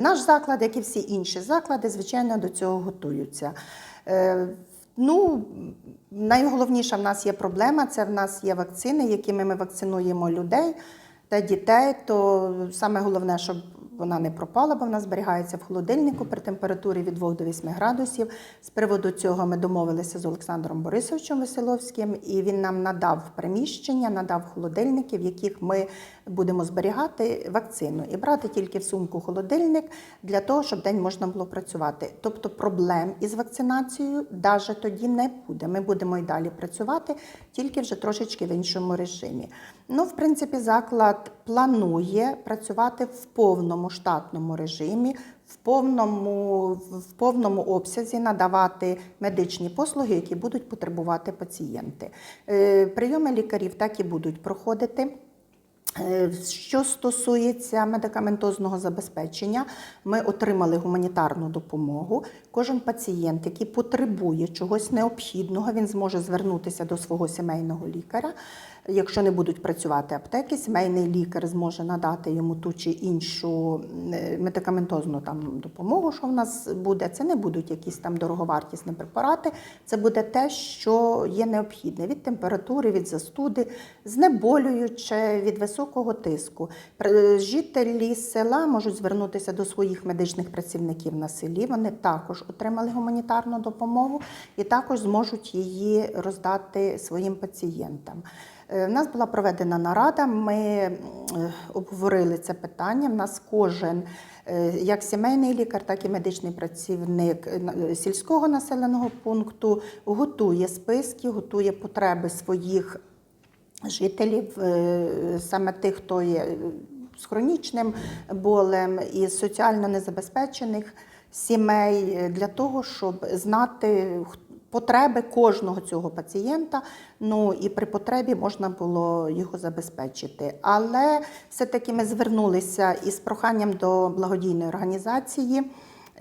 Наш заклад, як і всі інші заклади, звичайно, до цього готуються. Е, Ну, найголовніша в нас є проблема це в нас є вакцини, якими ми вакцинуємо людей та дітей. То саме головне, щоб вона не пропала, бо вона зберігається в холодильнику при температурі від 2 до 8 градусів. З приводу цього ми домовилися з Олександром Борисовичем Веселовським, і він нам надав приміщення, надав холодильники, в яких ми будемо зберігати вакцину і брати тільки в сумку холодильник для того, щоб день можна було працювати. Тобто проблем із вакцинацією навіть тоді не буде. Ми будемо і далі працювати, тільки вже трошечки в іншому режимі. Ну, в принципі, заклад планує працювати в повному штатному режимі, в повному, в повному обсязі надавати медичні послуги, які будуть потребувати пацієнти. Е, Прийоми лікарів так і будуть проходити. Е, Що стосується медикаментозного забезпечення, ми отримали гуманітарну допомогу. Кожен пацієнт, який потребує чогось необхідного, він зможе звернутися до свого сімейного лікаря. Якщо не будуть працювати аптеки, сімейний лікар зможе надати йому ту чи іншу е, медикаментозну там допомогу, що в нас буде. Це не будуть якісь там дороговартісні препарати. Це буде те, що є необхідне від температури, від застуди, знеболююче, від високого тиску. При- Жителі села можуть звернутися до своїх медичних працівників на селі. Вони також отримали гуманітарну допомогу і також зможуть її роздати своїм пацієнтам. Е, В нас була проведена нарада. Ми е, обговорили це питання. В нас кожен, е, як сімейний лікар, так і медичний працівник е, е, сільського населеного пункту, готує списки, готує потреби своїх жителів, е, саме тих, хто є е, з хронічним болем і соціально незабезпечених сімей, е, для того, щоб знати х- потреби кожного цього пацієнта. Ну і при потребі можна було його забезпечити. Але все-таки ми звернулися із проханням до благодійної організації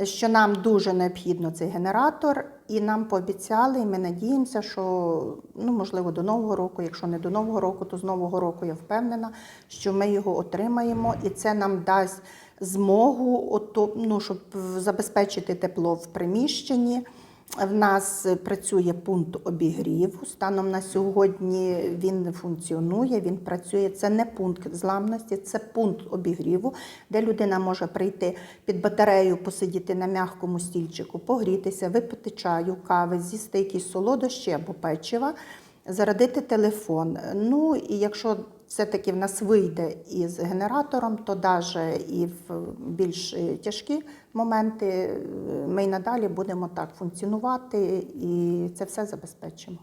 що нам дуже необхідно цей генератор, і нам пообіцяли, і ми надіємося, що ну можливо до нового року, якщо не до нового року, то з нового року я впевнена, що ми його отримаємо, і це нам дасть змогу, ну, щоб забезпечити тепло в приміщенні. В нас працює пункт обігріву. Станом на сьогодні він функціонує, він працює. Це не пункт зламності, це пункт обігріву, де людина може прийти під батарею, посидіти на м'якому стільчику, погрітися, випити чаю, кави, з'їсти якісь солодощі або печива, зарадити телефон. Ну і якщо все-таки в нас вийде із генератором, то навіть і в більш тяжкі моменти ми й надалі будемо так функціонувати і це все забезпечимо.